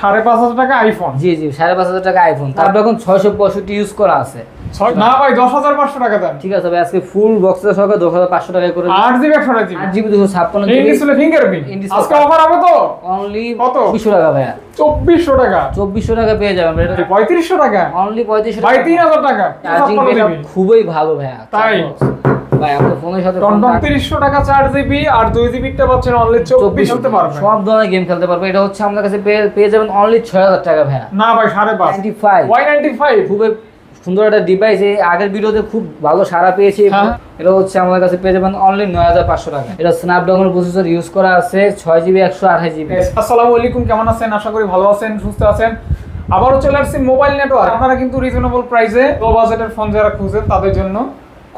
সাড়ে পাঁচ হাজার টাকা আইফোন জি জি সাড়ে পাঁচ হাজার টাকা আইফোন তারপর এখন ছয়শো পঁয়ষট্টি ইউজ করা আছে। না ভাই দশ হাজার পাঁচশো টাকা দেন। ঠিক আছে ভাই আজকে ফুল বক্সের সহকারে দশ হাজার পাঁচশো টাকা করে আট জিবি একশো জিবি। আট জিবি দুশো ছাপ্পান্ন এই জিবি। ডিসপ্লে ফিঙ্গারপ্রিন্ট আজকে অফার হবে তো? অনলি কত? চব্বিশশো টাকা ভাইয়া। চব্বিশশো টাকা। চব্বিশশো টাকা পেয়ে যাবেন পঁয়ত্রিশশো টাকা? অনলি পঁয়ত্রিশশো ভাই তিন হাজার টাকা। চার্জিং খুবই ভালো ভাইয়া। তাই? ভাই আপনার ফোনের সাথে টনটন contact- তিরিশশো টাকা চার আর দুই জিবিটা পাচ্ছেন অনলি চব্বিশ হতে পারবে। সব ধরনের গেম খেলতে পারবে। এটা হচ্ছে আমাদের কাছে পেয়ে পেয়ে যাবেন অনলি ছয় হাজার টাকা ভাইয়া। না ভাই সাড়ে পাঁচ। Ninety five Y ninety five খুবই সুন্দর একটা ডিভাইস এই আগের ভিডিওতে খুব ভালো সাড়া পেয়েছি। হ্যাঁ। এটা হচ্ছে আমাদের কাছে পেয়ে যাবেন অনলি নয় হাজার পাঁচশো টাকা। এটা স্ন্যাপড্রাগন প্রসেসর ইউজ করা আছে ছয় জিবি একশো আঠাশ জিবি আসসালামু আলাইকুম কেমন আছেন? আশা করি ভালো আছেন সুস্থ আছেন। আবারও চলে আসছি মোবাইল নেটওয়ার্ক আপনারা কিন্তু রিজনেবল প্রাইসে লো বাজেটের ফোন যারা খুঁজেন তাদের জন্য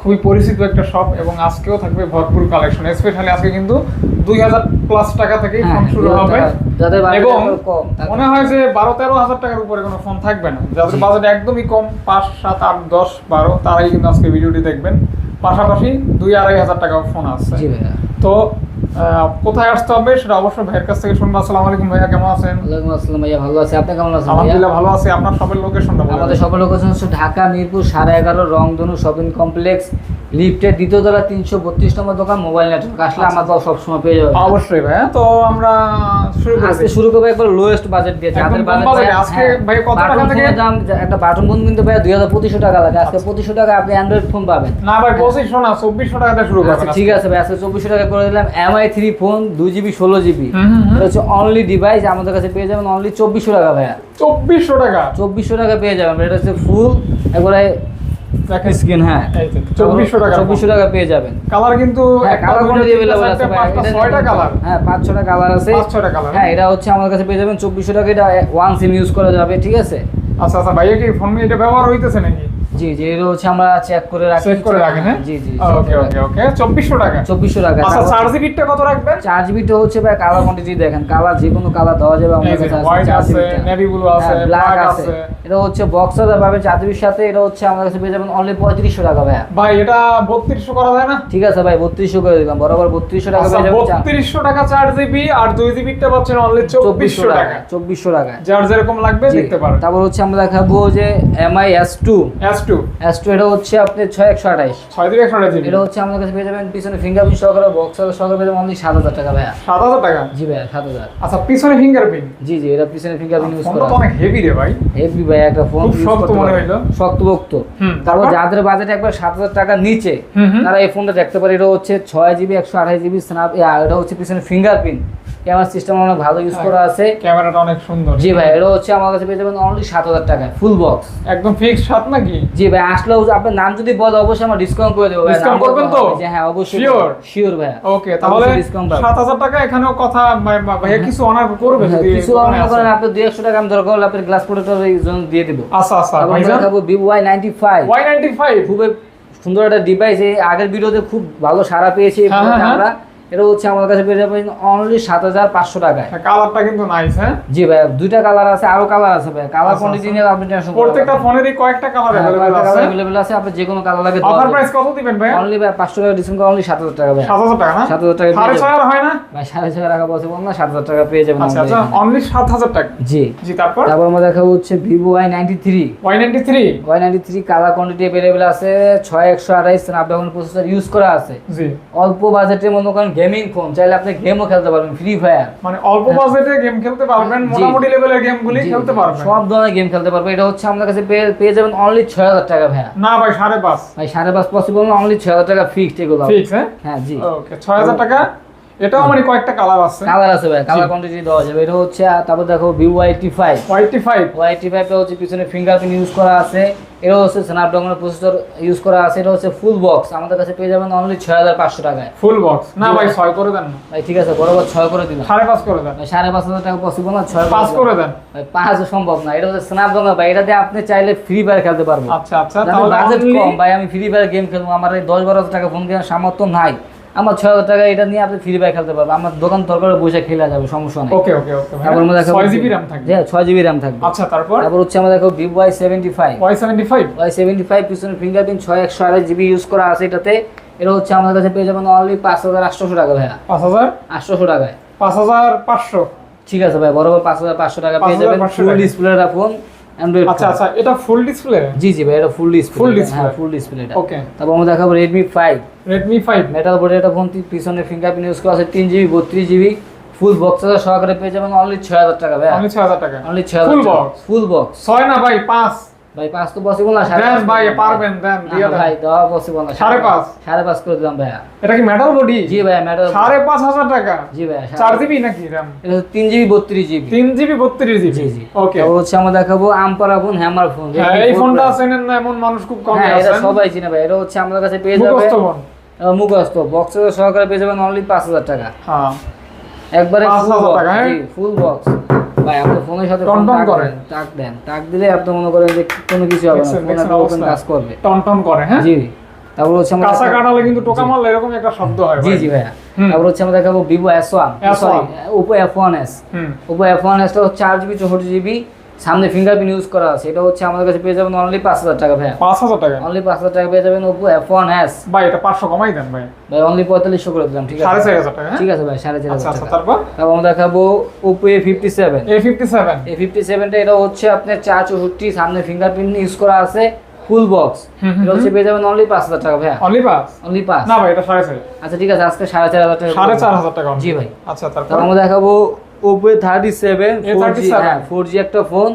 খুবই পরিচিত একটা শপ এবং আজকেও থাকবে ভরপুর কালেকশন স্পেশালি আজকে কিন্তু দুই হাজার প্লাস টাকা থেকেই হ্যাঁ, ফোন শুরু হবে। এবং মনে হয় যে বারো তেরো হাজার টাকার উপরে কোনো ফোন থাকবে না। যাদের বাজেট একদমই কম পাঁচ সাত আট দশ বারো তারাই কিন্তু আজকে ভিডিওটি দেখবেন। পাশাপাশি দুই আড়াই হাজার টাকা ফোন আছে। তো কোথায় আসতে হবে সেটা অবশ্যই ভাইয়ের কাছ থেকে শুনব। আসসালামু আলাইকুম ভাইয়া কেমন আছেন? ওয়ালাইকুম আসসালাম ভাইয়া ভালো আছি। আপনি কেমন আছেন আলহামদুলিল্লাহ ভালো আছি। আপনার সবের লোকেশনটা আমাদের সবের লোকেশন হচ্ছে ঢাকা মিরপুর সাড়ে এগারো রংধনু শপিং কমপ্লেক্স লিফটের দ্বিতীয় তলা তিনশো বত্রিশ নম্বর দোকান মোবাইল নেটওয়ার্ক আসলে আচ্ছা। আমাকে সবসময় পেয়ে যাবে অবশ্যই ভাইয়া তো আমরা শুরু আজকে শুরু করব একবার লোয়েস্ট বাজেট দিয়ে যাদের বাজেট আজকে হ্যাঁ, ভাই কত টাকা বাটন থেকে- দাম একটা বাটন ফোন কিন্তু ভাই দুই হাজার পঁচিশশো টাকা লাগে। আজকে পঁচিশশো টাকা আপনি অ্যান্ড্রয়েড ফোন পাবেন। না ভাই পঁচিশশো না চব্বিশশো টাকাতে শুরু আচ্ছা করবেন ঠিক আছে ভাই আজকে চব্বিশশো টাকা করে দিলাম। এমআই থ্রি ফোন দুই জিবি ষোলো জিবি হচ্ছে অনলি ডিভাইস আমাদের কাছে পেয়ে যাবেন অনলি চব্বিশশো টাকা ভাইয়া। চব্বিশশো টাকা। চব্বিশশো টাকা পেয়ে যাবেন এটা হচ্ছে ফুল একবারে দেখেন স্ক্রিন হ্যাঁ এই যে, চব্বিশশো টাকা চব্বিশশো টাকা পেয়ে যাবেন কালার কিন্তু হ্যাঁ একটা, কালার দুইটা, কোয়ান্টিটি তিনটা, अवेलेबल আছে চারটা, ভাই পাঁচটা, এটা ছয়টা দেখুন। কালার হ্যাঁ পাঁচ ছটা কালার আছে পাঁচ ছয়টা কালার হ্যাঁ এটা হচ্ছে আমার কাছে পেয়ে যাবেন চব্বিশশো টাকা এটা ওয়ান সিম ইউজ করা যাবে ঠিক আছে আচ্ছা আচ্ছা ভাইয়া কি ফোন এটা ব্যবহার হইতেছে নাকি জি জি এটা হচ্ছে আমরা চেক করে রাখি চেক করে রাখেন হ্যাঁ? জি জি ওকে ওকে ওকে চব্বিশশো টাকা। চব্বিশশো টাকা। আচ্ছা চার জিবিটা কত রাখবেন? চার জিবিটা হচ্ছে ভাই কালার কোয়ান্টিটি দেখেন কালার যে কোনো কালার দেওয়া যাবে আমাদের কাছে চার আছে নেভি ব্লু আছে হ্যাঁ, ব্ল্যাক ব্ল্যাক আছে। আছে। এটা হচ্ছে বক্সার পাবেন চার জিবির সাথে এটা হচ্ছে আমার কাছে পেয়ে যাবেন অনলি পঁয়ত্রিশশো টাকা ভাইয়া। ভাই এটা বত্রিশশো করা যায় না? ঠিক আছে ভাই বত্রিশশো করে দিলাম বরাবর বত্রিশশো টাকা আচ্ছা পেয়ে যাবেন চা- বত্রিশশো টাকা চার জিবি আর দুই জিবিটা পাচ্ছেন অনলি চব্বিশশো চব্বিশশো টাকা। টাকা চব্বিশশো টাকা যার যেরকম লাগবে দেখতে পারেন। তারপর হচ্ছে আমরা দেখাবো যে MI S two S two S two এটা হচ্ছে আপনি ছয় একশো আঠাইশ ছয় জিবি একশো জিবি। এটা হচ্ছে আমাদের কাছে পেয়ে যাবেন পিছনে ফিঙ্গারপ্রিন্ট সহকারে বক্সার সহকারে পেয়ে যাবেন অনলি সাত হাজার টাকা ভাইয়া। সাত হাজার টাকা? জি ভাইয়া সাত হাজার। আচ্ছা পিছনে ফিঙ্গারপ্রিন্ট জি জি এটা পিছনে ফিঙ্গারপ্রিন্ট ইউজ করা। অনেক হেভি রে ভাই। হেভি ভাই একটা ফোন খুব শক্ত মনে হইল। হুম, তারপর? যাদের বাজেট একবার সাত হাজার টাকার নিচে। তারা এই ফোনটা দেখতে পারে। এটা হচ্ছে ছয় জিবি একশো আঠাশ জিবি স্ন্যাপ এটা হচ্ছে পিছনে ফিঙ্গারপ্রিন্ট ক্যামেরা সিস্টেম অনেক ভালো ইউজ করা আছে। ক্যামেরাটা অনেক সুন্দর। জি ভাই এটা হচ্ছে আমার কাছে পেয়ে যাবেন অনলি সাত হাজার টাকায় ফুল বক্স একদম ফিক্স সাত নাকি? জি ভাই আসলেও আপনার নাম যদি বলে অবশ্যই আমরা ডিসকাউন্ট করে দেবো ভাই। বলতে করবেন তো? হ্যাঁ অবশ্যই Sure? শিওর ভাই। ওকে তাহলে ডিসকাউন্ট পাবেন সাত হাজার টাকা এখানেও কথা ভাই- ভাইয়া কিছু অনার করবে হ্যাঁ, কিছু আসে। করেন আপনি দুই একশো টাকা আমি দরকার হলে আপনার গ্লাস প্রোটেক্টর এই জন্য দিয়ে দেবো। আচ্ছা আচ্ছা ভাইজান? দেখাবো Vivo Y ninety five Y ninety five খুবই সুন্দর একটা ডিভাইস এই আগের ভিডিওতে খুব ভালো সাড়া পেয়েছি হ্যাঁ, হ্যাঁ, আমরা। এটা হচ্ছে আমার কাছে পেয়ে যাবেন অনলি সাত হাজার পাঁচশো টাকায়। কালারটা কিন্তু নাইস হ্যাঁ? জি ভাই দুইটা কালার আছে আরও কালার আছে ভাই। কালার আচ্ছা, কোয়ান্টিটি আচ্ছা। নিয়ে আপনি টেনশন প্রত্যেকটা ফোনেরই কয়েকটা কালার অ্যাভেলেবল আছে। আপনি যে কোনো কালার লাগে অফার প্রাইস কত দিবেন ভাই অনলি ভাই পাঁচশো টাকা ডিসকাউন্ট অনলি সাত হাজার টাকা ভাই। সাত হাজার টাকা না? সাত হাজার টাকা সাড়ে পেয়ে ছয় যাবেন। আর হয় না? ভাই সাড়ে ছয় টাকা পসিবল না সাত হাজার টাকা পেয়ে যাবেন আচ্ছা আচ্ছা অনলি সাত হাজার টাকা। জি। জি তারপর? তারপর আমরা দেখাবো হচ্ছে Vivo Y ninety three Y ninety three Y ninety three colour quantity available আছে ছয় একশো আঠাইশ স্ন্যাপড্রাগন প্রসেসর ইউজ করা আছে। জি। অল্প বাজেটের মনে করেন গেমিং ফোন চাইলে আপনি গেমও খেলতে পারবেন ফ্রি ফায়ার মানে অল্প বাজেটে গেম খেলতে পারবেন মোটামুটি লেভেলের গেমগুলি খেলতে পারবেন। সব ধরনের গেম খেলতে পারবেন এটা হচ্ছে আমাদের কাছে পেয়ে যাবেন অনলি ছয় হাজার টাকা ভাইয়া। না ভাই সাড়ে পাঁচ। ভাই সাড়ে পাঁচ পসিবল না অনলি ছয় হাজার টাকা ফিক্সড এগুলো। ফিক্স হ্যাঁ? হ্যাঁ জি। ওকে ছয় হাজার টাকা এটাও মানে কয়েকটা কালার আছে। কালার আছে ভাই কালার কোয়ান্টিটি দেওয়া যাবে। এটা হচ্ছে তারপর দেখো এইটটি ফাইভ ওয়াইটি ফাইভ ওয়াইটি ফাইভটা হচ্ছে পিছনে ফিঙ্গারপ্রিন্ট ইউজ করা আছে। এটা হচ্ছে স্ন্যাপড্রাগনের প্রসেসর ইউজ করা আছে। এটা হচ্ছে ফুল বক্স আমাদের কাছে পেয়ে যাবেন অনলি ছয় হাজার পাঁচশো টাকায়। ফুল বক্স না ভাই। ছয় করে দেন না। ভাই ঠিক আছে বরাবর ছয় করে দিলাম। সাড়ে পাঁচ করে দেন। সাড়ে পাঁচ হাজার টাকা পসিবল না? ছয় পাঁচ করে দেন। ভাই পাঁচ সম্ভব না। এটা হচ্ছে স্ন্যাপড্রাগন ভাই এটা দিয়ে আপনি চাইলে ফ্রি ফায়ার খেলতে পারবেন। আচ্ছা আচ্ছা তাহলে বাজেট কম। ভাই আমি ফ্রি ফায়ার গেম খেলব। আমার এই দশ বারো হাজার টাকা ফোন কেনার সামর্থ্য নাই। আমার ছয় হাজার টাকা এটা নিয়ে আপনি ফ্রি ফায়ার খেলতে পারবেন। আমার দোকান তরকারি বসে খেলা যাবে সমস্যা নেই। ওকে ওকে ওকে তারপর আমরা দেখাবো ছয় জিবি র্যাম থাকবে। হ্যাঁ ছয় জিবি র্যাম থাকবে। আচ্ছা তারপর? তারপর হচ্ছে আমরা দেখো ওয়াই সেভেন্টি ফাইভ ওয়াই পিছনে ফিঙ্গারপ্রিন্ট ছয় একশো আড়াই জিবি ইউজ করা আছে এটাতে। এটা হচ্ছে আমাদের কাছে পেয়ে যাবেন অনলি পাঁচ হাজার আটশোশো টাকা ভাইয়া। পাঁচ হাজার? আটশোশো টাকায়। পাঁচ হাজার পাঁচশো। ঠিক আছে ভাই বরাবর পাঁচ হাজার পাঁচশো টাকা পেয়ে যাবেন। 5,500 ফুল টাকা। ডিসপ্লে ফোন অ্যান্ড্রয়েড আচ্ছা আচ্ছা এটা ফুল ডিসপ্লে জি জি ভাই এটা ফুল ডিসপ্লে ফুল। হ্যাঁ ফুল ডিসপ্লে এটা। ওকে তারপর আমরা দেখাবো Redmi five Redmi five metal বোর্ডের একটা ফোন পিছনে ফিঙ্গারপ্রিন্ট ইউজ করা আছে তিন জিবি বত্রিশ জিবি ফুল বক্স সহকারে পেয়ে যাবেন অনলি ছয় হাজার টাকা ভাই অনলি ছয় হাজার টাকা। অনলি ছয় Full হাজার box? ফুল বক্স ছয় না ভাই পাঁচ। ভাই পাঁচ তো পসিবল না দেন ভাই পারবেন দেন দিয়ে ভাই দেওয়া পসিবল না সাড়ে পাঁচ? সাড়ে পাঁচ করে দিলাম ভাইয়া। এটা কি মেটাল বডি জি ভাই মেটাল সাড়ে পাঁচ হাজার টাকা? জি ভাই চার জিবি নাকি র্যাম এটা তিন জিবি বত্রিশ জিবি। তিন জিবি বত্রিশ জিবি? জি ওকে তারপর হচ্ছে আমরা দেখাবো আমপারা ফোন হ্যামার ফোন এই ফোনটা চেনেন না এমন মানুষ খুব কম হ্যাঁ এটা সবাই চিনে ভাই। এটা হচ্ছে আমাদের কাছে পেয়ে যাবে। মুখস্থ ফোন মুখস্থ। বক্স সহকারে পেয়ে যাবেন অনলি পাঁচ হাজার টাকা। হ্যাঁ। একবারে 5,000 টাকা? ফুল বক্স ফোনের সাথে টনটন করেন টাক দেন, টাক দিলে আপনি মনে করেন যে কোনো কিছু হবে না ফোন কাজ করবে। টন টন করে হ্যাঁ? জি তারপর হচ্ছে আমরা কাঁচা কাটালে কিন্তু টোকা মারলে এরকম একটা শব্দ হয় জি জি ভাইয়া। তারপর হচ্ছে আমরা দেখাবো Vivo S one S1 sorry Oppo F one S Oppo F one এসটা চার জিবি চৌষট্টি জিবি সামনে ফিঙ্গারপ্রিন্ট ইউজ করা আছে। এটা হচ্ছে আমাদের কাছে পেয়ে যাবেন অনলি পাঁচ হাজার টাকা ভাইয়া। পাঁচ হাজার টাকা? অনলি পাঁচ হাজার টাকা পেয়ে যাবেন ওপো এফ ওয়ান এস ভাই এটা পাঁচশো কমাই দেন ভাই। ভাই অনলি পঁয়তাল্লিশশো করে দিলাম ঠিক সাড়ে আছে চার হাজার টাকা হ্যাঁ? ঠিক আছে ভাই সাড়ে চার আচ্ছা হাজার আচ্ছা টাকা। তারপর? তারপর আমরা দেখাবো Oppo A fifty seven A fifty seven এই ফিফটি সেভেনটা এটা হচ্ছে আপনার চার চৌষট্টি সামনে ফিঙ্গারপ্রিন্ট ইউজ করা আছে ফুল বক্স এটা হচ্ছে পেয়ে যাবেন অনলি পাঁচ হাজার টাকা ভাইয়া। অনলি পাঁচ? অনলি পাঁচ। না ভাই এটা সাড়ে চার। আচ্ছা ঠিক আছে আজকে সাড়ে চার হাজার টাকা সাড়ে চার হাজার টাকা। জি ভাই। আচ্ছা তারপর আমরা দেখাবো Oppo thirty seven four G A37 হ্যাঁ ফোর জি একটা ফোন।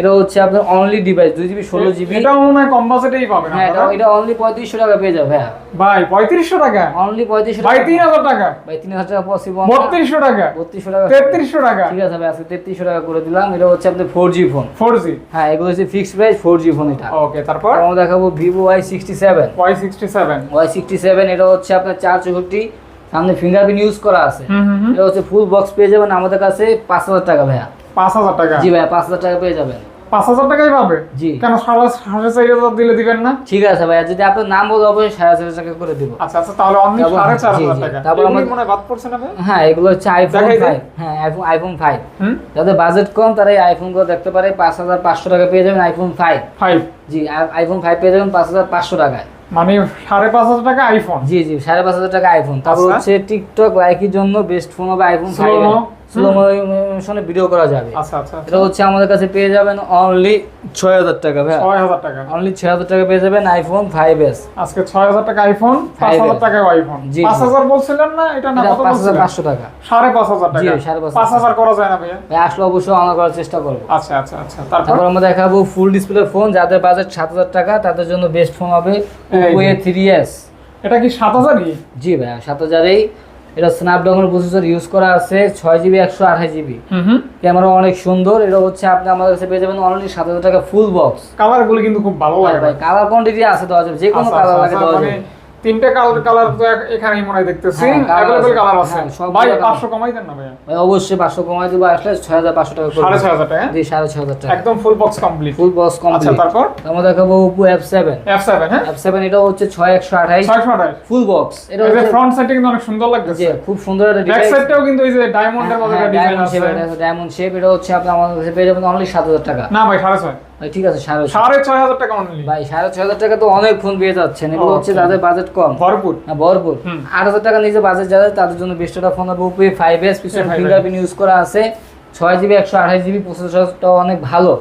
এটা হচ্ছে আপনার অনলি ডিভাইস দুই জিবি ষোলো জিবি এটা মনে হয় কম বাজেটেই পাবেন হ্যাঁ এটা অনলি পঁয়ত্রিশশো টাকা পেয়ে যাবে হ্যাঁ। ভাই পঁয়ত্রিশশো টাকা? অনলি পঁয়ত্রিশশো ভাই তিন হাজার টাকা? ভাই তিন হাজার টাকা পসিবল বত্রিশশো টাকা? বত্রিশশো টাকা। তেত্রিশশো টাকা? ঠিক আছে ভাই আজকে তেত্রিশশো টাকা করে দিলাম। এটা হচ্ছে আপনার four G phone. Four G? হ্যাঁ এগুলো হচ্ছে fixed price four G phone এটা। ওকে তারপর? তারপর আমরা দেখাবো Vivo Y sixty seven. Y sixty seven. Y sixty seven এটা হচ্ছে আপনার চার চৌষট্টি। সামনে ফিঙ্গারপ্রিন্ট ইউজ করা আছে। এটা হচ্ছে ফুল বক্স পেয়ে যাবেন আমাদের কাছে পাঁচ হাজার টাকা ভাইয়া। পাঁচ হাজার টাকা? জি ভাইয়া পাঁচ হাজার টাকা পেয়ে যাবেন। পাঁচ হাজার টাকাই পাবে? জি। কেন সাড়ে সাড়ে চার হাজার দিলে দিবেন না? ঠিক আছে ভাইয়া যদি আপনার নাম বলতে অবশ্যই সাড়ে চার টাকা করে দিব। আচ্ছা আচ্ছা তাহলে অনলি সাড়ে চার হাজার টাকা। তারপর মনে বাদ পড়ছে না ভাই? হ্যাঁ এগুলো হচ্ছে আইফোন ফাইভ হ্যাঁ আইফোন আইফোন ফাইভ যাদের বাজেট কম তারা এই আইফোনগুলো দেখতে পারে পাঁচ হাজার পাঁচশো টাকা পেয়ে যাবেন iPhone five five G iPhone five পেয়ে যাবেন পাঁচ হাজার পাঁচশো টাকায়। মানে সাড়ে পাঁচ হাজার টাকা আইফোন জি জি সাড়ে পাঁচ হাজার টাকা আইফোন তারপর আচ্ছা। হচ্ছে টিকটক লাইকের জন্য বেস্ট ফোন হবে আইফোন ফাইভ? স্লো মোশনে ভিডিও করা যাবে। আচ্ছা আচ্ছা এটা হচ্ছে আমাদের কাছে পেয়ে যাবেন অনলি ছয় হাজার টাকা ভাই ছয় হাজার টাকা। অনলি ছয় হাজার টাকা পেয়ে যাবেন আইফোন ফাইভ এস আজকে ছয় হাজার টাকা আইফোন পাঁচ Five হাজার এর। টাকা আইফোন জি, পাঁচ জি। হাজার বলছিলেন না? এটা না কত বলছিলেন? পাঁচশো টাকা। সাড়ে পাঁচ হাজার জি, টাকা সাড়ে পাঁচ পাঁচ হাজার। হাজার করা যায় না ভাইয়া? ভাই আসলে অবশ্যই অনার করার চেষ্টা করব। আচ্ছা আচ্ছা আচ্ছা। তারপর? আমরা দেখাবো ফুল ডিসপ্লে ফোন যাদের বাজেট সাত হাজার টাকা তাদের জন্য বেস্ট ফোন হবে এই। এ থ্রি এটা কি সাত হাজারই? জি ভাই সাত হাজারেই। এটা স্ন্যাপড্রাগন প্রসেসর ইউজ করা আছে ছয় জিবি একশো আঠাশ জিবি ক্যামেরা অনেক সুন্দর এটা হচ্ছে আপনি আমাদের কাছে পেয়ে যাবেন অনলি সাত হাজার টাকা ফুল বক্স কালারগুলো কিন্তু খুব ভালো লাগে ভাই কালার কোয়ান্টিটি আছে দেওয়া যাবে যে কোনো আচ্ছা, কালার আচ্ছা, লাগে আচ্ছা, দেওয়া মানে যাবে তিনটে কালার কালার তো এখানেই মনে হয় দেখতেছি। হ্যাঁ। কালার আছে। হ্যাঁ, ভাই colour। পাঁচশো কমাই দেন না ভাইয়া। ভাই অবশ্যই কমাই দেবো আসলে টাকা টাকা জি টাকা। একদম full box complete full box আচ্ছা তারপর? আমরা দেখাবো হ্যাঁ? এটা হচ্ছে ফুল বক্স এটা হচ্ছে ফ্রন্ট সাইডটা কিন্তু অনেক সুন্দর খুব সুন্দর একটা ব্যাক সাইডটাও কিন্তু এই যে ডায়মন্ডের মতো একটা ডিজাইন ডায়মন্ড আছে। শেপ ডায়মন্ড শেপ এটা হচ্ছে আপনি আমাদের কাছে পেয়ে যাবেন অনলি সাত হাজার টাকা। না ভাই সাড়ে ছয়। ভাই ঠিক আছে সাড়ে ছয়। হাজার টাকা অনলি ভাই সাড়ে ছয় হাজার টাকা তো অনেক ফোন পেয়ে যাচ্ছেন। এগুলো হচ্ছে যাদের বাজেট কম। ভরপুর। না ভরপুর। আট হাজার টাকা নিজে বাজেট যাদের তাদের জন্য বেস্টটা ফোন হবে ওপো ফাইভ এস পিছনে ফিঙ্গারপ্রিন্ট ইউজ করা আছে। ছয় জিবি একশো আঠাশ জিবি প্রসেসরটাও অনেক ভালো।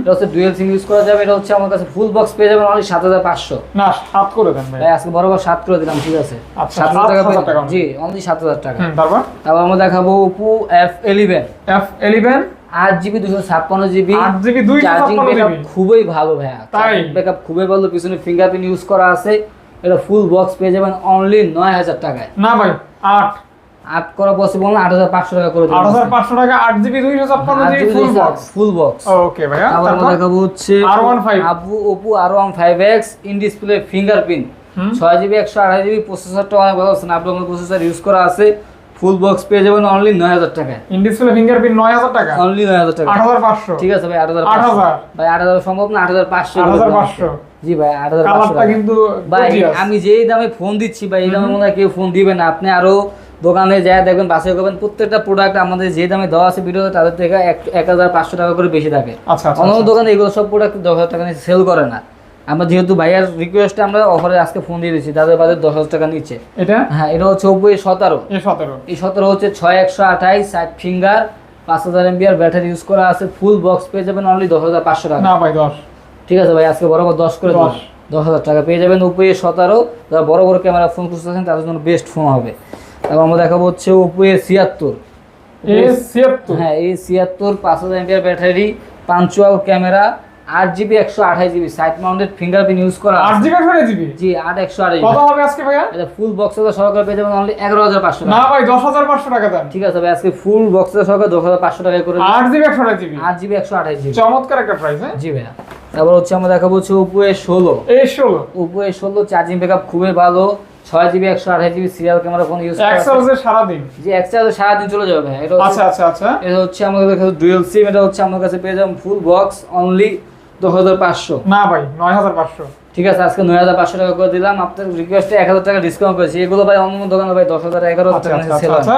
এটা হচ্ছে ডুয়েল সিম ইউজ করা যাবে। এটা হচ্ছে আমার কাছে ফুল বক্স পেয়ে যাবেন অনলি সাত হাজার পাঁচশো। না সাত করে দেন ভাই। আজকে বরাবর সাত করে দিলাম ঠিক আছে। আচ্ছা, সাত হাজার টাকা 7,000 জি অনলি সাত হাজার টাকা। তারপর? তারপর আমরা দেখাবো Oppo F eleven F eleven আট জিবি দুশো ছাপ্পান্ন জিবি। আট জিবি দুইশো চার্জিং ব্যাকআপ খুবই ভালো ভাইয়া। ব্যাকআপ খুবই ভালো পিছনে ফিঙ্গারপ্রিন্ট ইউজ করা আছে। এটা ফুল বক্স পেয়ে যাবেন অনলি নয় হাজার টাকায়। না ভাই আট। আট করা পসিবল না আট হাজার পাঁচশো টাকা করে আট হাজার পাঁচশো টাকা আট জিবি দুইশো ছাপ্পান্ন GB full box full box okay ভাইয়া তারপর দেখাবো হচ্ছে R15 আপু Oppo R one five X in display fingerprint ছয় জিবি একশো আড়াই জিবি প্রসেসরটা অনেক ভালো স্ন্যাপড্রাগন প্রসেসর ইউজ করা আছে। ফুল বক্স পেয়ে যাবেন অনলি নয় হাজার টাকায়। ইন ডিসপ্লে ফিঙ্গারপ্রিন্ট নয় হাজার টাকা। অনলি নয় হাজার টাকা। আট হাজার পাঁচশো। ঠিক আছে ভাই আট হাজার আট। হাজার। ভাই আট হাজার সম্ভব না আট হাজার পাঁচশো আট হাজার। পাঁচশো। জি ভাই আট হাজার পাঁচশো কিন্তু ভাই আমি যেই দামে ফোন দিচ্ছি ভাই এই দামে মনে হয় কেউ ফোন দিবে না। আপনি আরও দোকানে যায় দেখবেন বাসে করবেন প্রত্যেকটা প্রোডাক্ট আমাদের যে দামে দেওয়া আছে ভিডিওতে তাদের থেকে এক- হাজার পাঁচশো টাকা করে বেশি থাকে। আচ্ছা আচ্ছা অন্য আচ্ছা। দোকানে এগুলো সব প্রোডাক্ট দশ হাজার টাকা সেল করে না। আমরা যেহেতু ভাইয়ার রিকোয়েস্টে আমরা অফারে আজকে ফোন দিয়ে দিচ্ছি তাদের বাজার দশ হাজার টাকা নিচ্ছে। এটা? হ্যাঁ এটা হচ্ছে ওপো এ সতেরো। এ সতেরো। এই সতেরো হচ্ছে ছয় একশো আঠাইশ ষাট ফিঙ্গার পাঁচ হাজার এমবিআর ব্যাটারি ইউজ করা আছে ফুল বক্স পেয়ে যাবেন অনলি দশ হাজার পাঁচশো টাকা। না ভাই দশ। ঠিক আছে ভাই আজকে বরাবর দশ করে দশ। দশ হাজার টাকা পেয়ে যাবেন ওপো এ সতেরো। যারা বড় বড় ক্যামেরা ফোন খুঁজতেছেন তাদের জন্য বেস্ট ফোন হবে। তারপর আমরা দেখাবো হচ্ছে ওপো এ ছিয়াত্তর। হ্যাঁ এই ছিয়াত্তর পাঁচ হাজার এমপিআর ব্যাটারি পাঞ্চুয়াল ক্যামেরা আট জিবি একশো আঠাশ GB side mounted fingerprint use করা আট। জিবি একশো জিবি? জি আট একশো আঠাশ কত হবে আজকে ভাইয়া? এটা ফুল বক্সের সহকারে পেয়ে যাবেন অনলি এগারো হাজার পাঁচশো না ভাই দশ হাজার পাঁচশো টাকা দেন। ঠিক আছে ভাই আজকে ফুল বক্সের সহকারে দশ হাজার পাঁচশো টাকা করে আট জিবি একশো জিবি? আট জিবি একশো আঠাশ জিবি। চমৎকার একটা প্রাইস হ্যাঁ? জি ভাইয়া। তারপর হচ্ছে আমরা দেখাবো হচ্ছে ওপো এ ষোলো। এই ষোলো? ওপো এ ষোলো চার্জিং ব্যাকআপ খুবই ভালো। ছয় জিবি একশো আঠাশ GB serial camera phone use চার্জে সারাদিন। জি এক চার্জে সারাদিন চলে যাবে এটা আচ্ছা আচ্ছা আচ্ছা। এটা হচ্ছে আমাদের কাছে ডুয়েল সিম এটা হচ্ছে আমার কাছে পেয়ে যাবেন ফুল বক্স অনলি দশ হাজার পাঁচশো। না ভাই নয় হাজার পাঁচশো। ঠিক আছে আজকে নয় হাজার পাঁচশো টাকা করে দিলাম। আপনার রিকোয়েস্টে এক হাজার টাকা ডিসকাউন্ট করেছি। এগুলো ভাই অন্য অন্য দোকানে ভাই দশ হাজার এগারো হাজার টাকা সেল আচ্ছা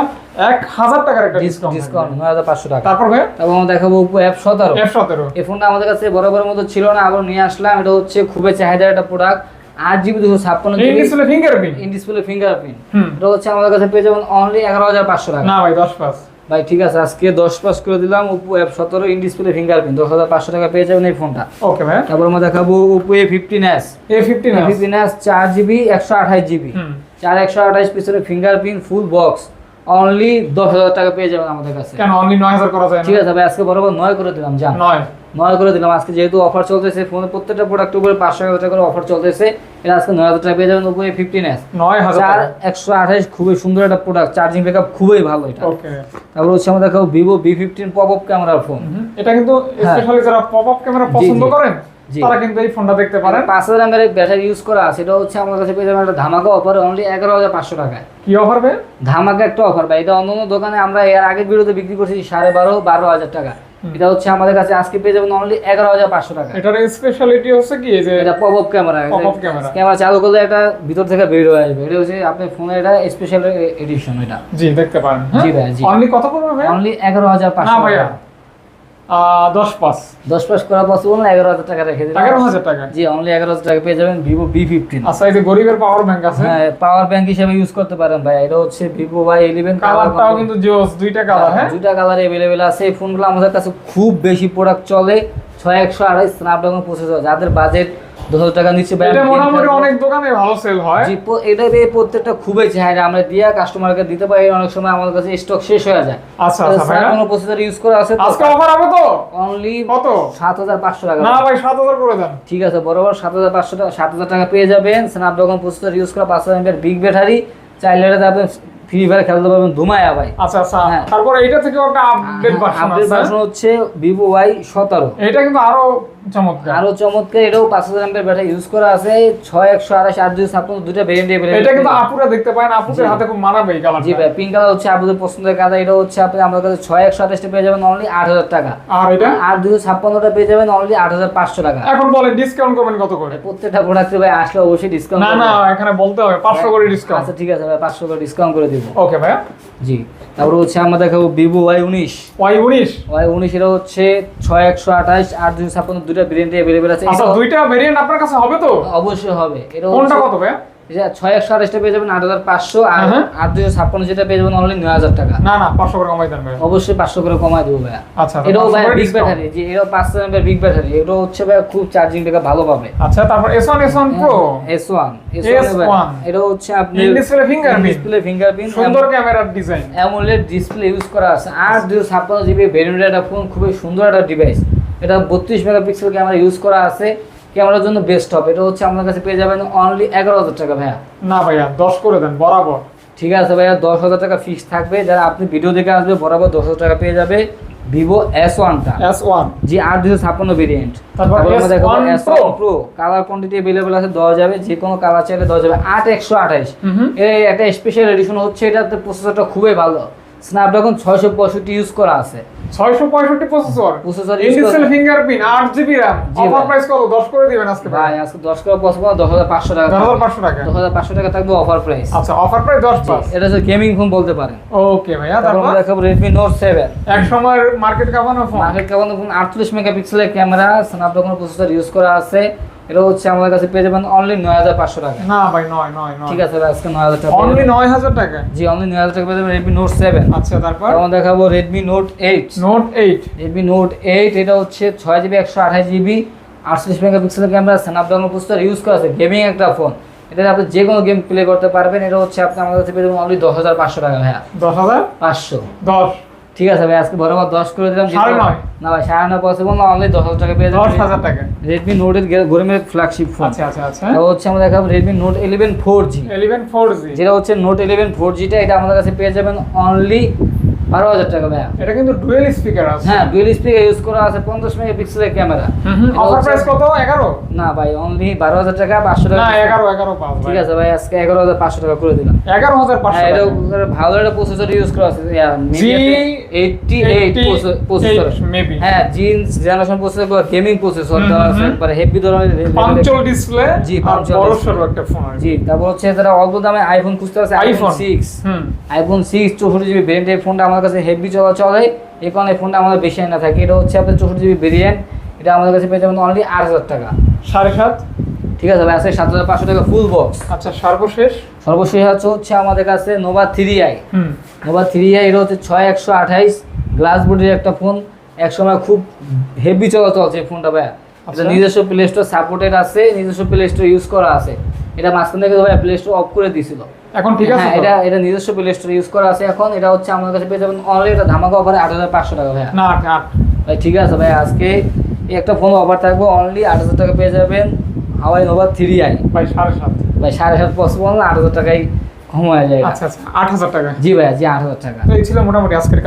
এক হাজার টাকার একটা ডিসকাউন্ট ডিসকাউন্ট নয় হাজার পাঁচশো টাকা। তারপর ভাই? তারপর আমরা দেখাবো ওপো অ্যাপ সতেরো। এই ফোনটা আমাদের কাছে মতো ছিল না আবার নিয়ে আসলাম। এটা হচ্ছে খুবই চাহিদার একটা প্রোডাক্ট আট জিবি দুশো ছাপ্পান্ন এই GB display fingerprint in display fingerprint এটা হচ্ছে আমাদের কাছে পেয়ে যাবেন অনলি এগারো হাজার পাঁচশো টাকা। না ভাই দশ পাঁচ। ভাই ঠিক আছে আজকে দশ পাঁচ করে দিলাম ওপো অ্যাপ সতেরো ইন ডিসপ্লে ফিঙ্গারপ্রিন্ট দশ হাজার পাঁচশো টাকা পেয়ে যাবেন এই ফোনটা ওকে ভাই তারপর আমরা দেখাবো Oppo A fifteen S A fifteen fifteen S চার জিবি একশো আঠাশ জিবি চার একশো আঠাশ পিছনে ফিঙ্গারপ্রিন্ট ফুল বক্স অনলি দশ হাজার টাকা পেয়ে যাবেন আমাদের কাছে। কেন? অনলি নয় হাজার করা যায় ঠিক আছে ভাই আজকে বরাবর নয় করে দিলাম যান। নয়। নয় করে দিলাম আজকে যেহেতু অফার চলতেছে ফোনের প্রত্যেকটা প্রোডাক্টের উপরে পাঁচশো টাকা করে অফার চলতেছে এটা আজকে নয় হাজার টাকা পেয়ে যাবেন উপরে ফিফটিন এস নয় হাজার একশো আঠাশ খুবই সুন্দর একটা প্রোডাক্ট চার্জিং ব্যাকআপ খুবই ভালো এটা। ওকে তারপর হচ্ছে আমরা দেখাবো Vivo B fifteen pop up ক্যামেরার ফোন এটা কিন্তু হ্যাঁ। স্পেশালি যারা পপ আপ ক্যামেরা পছন্দ করেন। তারা কিন্তু এই ফোনটা দেখতে পারেন। পাঁচ হাজার এমএর ব্যাটারি ইউজ করা এটা হচ্ছে আমার কাছে পেয়ে যাবেন একটা ধামাকা অফার অনলি এগারো হাজার পাঁচশো টাকায়। কি অফার ভাই? ধামাকা একটা অফার ভাই এটা অন্য দোকানে আমরা এর আগের ভিডিওতে বিক্রি করছি সাড়ে বারো বারো হাজার টাকা। এটা হচ্ছে আমাদের কাছে আজকে পেয়ে যাবেন অনলি এগারো হাজার পাঁচশো টাকা। এটার স্পেশালিটি হচ্ছে কি? যে এটা পপ আপ ক্যামেরা ক্যামেরা চালু করলে এটা ভিতর থেকে বের হয়ে আসবে। এটা হচ্ছে আপনার ফোনের এটা স্পেশাল এডিশন এটা। জি দেখতে পারেন জি ভাই, জি। অনলি কত পড়বে ভাই? অনলি এগারো হাজার পাঁচশো টাকা। দশ পাস। দশ পাস করা পসিবল না এগারো হাজার টাকা রেখে এগারো হাজার টাকা? জি অনলি এগারো হাজার টাকা পেয়ে যাবেন ভিভো বি ফিফটিন আচ্ছা এই যে গরিবের পাওয়ার ব্যাংক আছে। হ্যাঁ পাওয়ার ব্যাংক হিসেবে ইউজ করতে পারেন ভাই। এটা হচ্ছে ভিভো বাই ইলেভেন কালারটাও কিন্তু দুইটা কালার হ্যাঁ দুইটা কালার অ্যাভেলেবেল আছে। এই ফোনগুলো আমাদের কাছে খুব বেশি প্রোডাক্ট চলে। ছয় একশো আড়াই স্ন্যাপড্রাগন প্রসেসর যাদের বাজেট দু হাজার টাকা নিচ্ছে ভাই, এটা মোটামুটি অনেক দোকানে ভালো সেল হয়। জি, এটা দিয়ে প্রত্যেকটা খুবই চাহিদা আমরা দিয়া কাস্টমারকে দিতে পারি অনেক সময় আমাদের কাছে স্টক শেষ হয়ে যায়। আচ্ছা আচ্ছা ভাইয়া। কোনো প্রসেসর ইউজ করা আছে আজকে অফার হবে তো? অনলি কত? সাত হাজার পাঁচশো টাকা। না ভাই সাত হাজার করে দেন। ঠিক আছে বরাবর সাত হাজার পাঁচশো টাকা সাত হাজার টাকা পেয়ে যাবেন। স্ন্যাপড্রাগন প্রসেসর ইউজ করা পাঁচ হাজার বিগ ব্যাটারি চাইলে এটা আপনি ফ্রি ফায়ার খেলতে পারবেন ধুমায়া ভাই। আচ্ছা আচ্ছা। হ্যাঁ। তারপরে এইটা থেকেও একটা আপডেট ভার্সন আপডেট ভার্সন হচ্ছে ভিভো ওয়াই সতেরো। এটা কিন্তু আরও চমৎকার। আরও চমৎকার এটাও পাঁচ হাজার এমপের ব্যাটারি ইউজ করা আছে। ছয় একশো আড়াইশ আট দুই ছাপ্পান্ন দুটা ভেরিয়েন্ট এটা কিন্তু আপুরা দেখতে পারেন আপুদের হাতে খুব মানাবে এই জি ভাই পিঙ্ক কালার হচ্ছে আপনাদের পছন্দের কালার এটা হচ্ছে আপনি আমাদের কাছে ছয় একশো আঠাশটা পেয়ে যাবেন অনলি আট হাজার টাকা। আর এটা? আর দুশো ছাপ্পান্নটা পেয়ে যাবেন অনলি আট হাজার পাঁচশো টাকা। এখন বলেন ডিসকাউন্ট করবেন কত করে? প্রত্যেকটা প্রোডাক্টে ভাই আসলে অবশ্যই ডিসকাউন্ট না না এখানে বলতে হবে পাঁচশো করে ডিসকাউন্ট আচ্ছা ঠিক আছে ভাই পাঁচশো করে ডিসকাউন্ট করে দিব। ওকে জি। তারপর হচ্ছে আমরা দেখাবো ভিভো ওয়াই উনিশ। ওয়াই উনিশ? ওয়াই উনিশ এটা হচ্ছে ছয় একশো আঠাশ আট দুশো ছাপ্পান্ন দুইটা ভেরিয়েন্ট অ্যাভেলেবেল আছে। আচ্ছা দুইটা ভেরিয়েন্ট আপনার কাছে হবে তো? অবশ্যই হবে। এটা কোনটা কত এটা ছয় একশো আঠাশটা পেয়ে যাবেন আট হাজার পাঁচশো আর হ্যাঁ। আট দুশো ছাপ্পান্ন যেটা পেয়ে যাবেন অনলি নয় হাজার টাকা। না না পাঁচশো করে কমাই দেন অবশ্যই পাঁচশো করে কমায় দেবো ভাইয়া। আচ্ছা এটাও 500 বিগ ব্যাটারি যে এটাও পাঁচ হাজার বিগ ব্যাটারি এটাও হচ্ছে ভাই খুব চার্জিং ব্যাকআপ ভালো পাবে। আচ্ছা তারপর S one S one pro S one S one এটা হচ্ছে আপনি In display ডিসপ্লে ফিঙ্গারপ্রিন্ট সুন্দর ক্যামেরার ডিজাইন অ্যামোলেড ডিসপ্লে ইউজ করা আছে। আর দুশো ছাপ্পান্ন জিবি ভেরিয়েন্টের একটা ফোন খুবই সুন্দর একটা ডিভাইস এটা বত্রিশ মেগাপিক্সেল ক্যামেরা ইউজ করা আছে। ক্যামেরার জন্য বেস্ট হবে। এটা হচ্ছে আপনার কাছে পেয়ে যাবেন অনলি এগারো হাজার টাকা ভাইয়া। না ভাইয়া দশ করে দেন বরাবর। ঠিক আছে ভাইয়া দশ হাজার টাকা ফিক্স থাকবে। যারা আপনি ভিডিও দেখে আসবে বরাবর দশ হাজার টাকা পেয়ে যাবে ভিভো এস ওয়ানটা এস ওয়ান জি আট দুশো ছাপ্পান্ন ভেরিয়েন্ট তারপর S1 Pro। Pro colour quantity available আছে দেওয়া যাবে। যে কোনো কালার চাইলে দেওয়া যাবে। আট একশো আঠাইশ এর একটা স্পেশাল এডিশন হচ্ছে এটাতে প্রসেসরটা খুবই ভালো। স্ন্যাপড্রাগন ছয়শো পঁয়ষট্টি ইউজ করা আছে। ছয়শো পঁয়ষট্টি processor processor in use display fingerprint আট জিবি র্যাম অফার প্রাইস কত? দশ করে দিবেন আজকে ভাই। আজকে দশ করে পসিবল দশ হাজার পাঁচশো টাকা। দশ হাজার পাঁচশো টাকা। দশ হাজার পাঁচশো টাকা থাকবে অফার প্রাইস আচ্ছা অফার প্রাইস দশ পাঁচ। এটা গেমিং ফোন বলতে পারেন। ওকে ভাইয়া তারপর দেখাবো রেডমি নোট সেভেন এক সময়ের মার্কেট কাপানো ফোন মার্কেট কেমন ফোন আটত্রিশ মেগাপিক্সেলের ক্যামেরা স্ন্যাপড্রাগন প্রসেসর ইউজ করা আছে। এটা হচ্ছে আমাদের কাছে পেয়ে যাবেন অনলি নয় হাজার পাঁচশো টাকা। না ভাই নয় নয় নয়। ঠিক আছে আজকে নয় হাজার টাকা অনলি। নয় হাজার টাকা? জি অনলি নয় হাজার টাকা পেয়ে যাবেন রেডমি নোট সেভেন আচ্ছা তারপর? তখন দেখাবো Redmi note eight note eight Redmi note eight এটা হচ্ছে ছয় জিবি একশো আঠাশ জিবি আটচল্লিশ মেগাপিক্সেলের ক্যামেরা স্ন্যাপড্রাগন প্রসেসর ইউজ করা আছে গেমিং একটা ফোন এটা আপনি যে কোনো গেম প্লে করতে পারবেন এটা হচ্ছে আপনি আমাদের কাছে পেয়ে যাবেন অনলি দশ হাজার পাঁচশো টাকা ভাইয়া। দশ হাজার? পাঁচশো। দশ। ঠিক আছে ভাই আজকে বরাবর দশ করে দিলাম। না ভাই সাড়ে নয় পসিবল না অনলি দশ হাজার টাকা পেয়ে দশ হাজার টাকা। রেডমি নোটের গরমের ফ্ল্যাগশিপ ফোন আচ্ছা আচ্ছা আচ্ছা। হচ্ছে আমরা দেখাবো Redmi note eleven four G eleven four G যেটা হচ্ছে নোট ইলেভেন ফোর জিটা এটা আমাদের কাছে পেয়ে যাবেন অনলি বারো হাজার টাকা ভাইয়া। এটা কিন্তু ডুয়েল স্পিকার আছে। হ্যাঁ ডুয়েল স্পিকার ইউজ করা আছে পঞ্চাশ মেগাপিক্সেলের ক্যামেরা। অফার প্রাইস কত? এগারো? না ভাই অনলি বারো হাজার টাকা পাঁচশো না টাকা এগারো এগারো ঠিক আছে ভাই আজকে এগারো হাজার পাঁচশো টাকা করে দিলাম। এগারো হাজার পাঁচশো হ্যাঁ এটা ভালো একটা প্রসেসর ইউজ করা আছে। এইটটি এইট প্রসেসর মেবি হ্যাঁ জিন্স জেনারেশন প্রসেসর গেমিং প্রসেসর দেওয়া আছে। পরে হেভি ধরনের পাঞ্চল ডিসপ্লে জি, পাঞ্চল বড়। একটা ফোন জি তারপর হচ্ছে যারা অল্প দামে আইফোন খুঁজতে আছে আইফোন সিক্স আইফোন সিক্স চৌষট্টি জিবি এই ফোনটা আমার কাছে হেভি চলা চলে এই কারণে ফোনটা আমাদের বেশি না থাকে। এটা হচ্ছে আপনার চৌষট্টি জিবি ভেরিয়েন্ট এটা আমাদের কাছে পেয়ে যাবেন অনলি আট হাজার টাকা। সাড়ে সাত? ঠিক আছে ভাই আছে সাত হাজার পাঁচশো টাকা ফুল বক্স আচ্ছা সর্বশেষ? সর্বশেষ হচ্ছে হচ্ছে আমাদের কাছে Nova three I Nova three I এটা হচ্ছে ছয় একশো আঠাইশ গ্লাস বডির একটা ফোন একসময় খুব হেভি চলা চলছে এই ফোনটা ভাইয়া। আচ্ছা। নিজস্ব প্লে স্টোর সাপোর্টেড আছে নিজস্ব প্লে স্টোর ইউজ করা আছে। এটা মাঝখান থেকে ভাইয়া প্লে স্টোর অফ করে দিছিল এখন ঠিক আছে হ্যাঁ এটা এটা নিজস্ব প্লে স্টোর ইউজ করা আছে এখন। এটা হচ্ছে আমাদের কাছে পেয়ে যাবেন অনলি এটা ধামাকা অফারে আট হাজার পাঁচশো টাকা ভাই না ভাই ঠিক আছে ভাই আজকে এই একটা ফোন অফার থাকবে অনলি আট হাজার টাকা পেয়ে যাবেন হাওয়াই নোভা থ্রি আই ভাই সাড়ে সাত। ভাই সাড়ে সাত পসিবল না আট হাজার টাকাই কম হয়ে যায় আচ্ছা আচ্ছা আট হাজার টাকা জি ভাই জি আট হাজার টাকা। এই ছিল মোটামুটি আজকের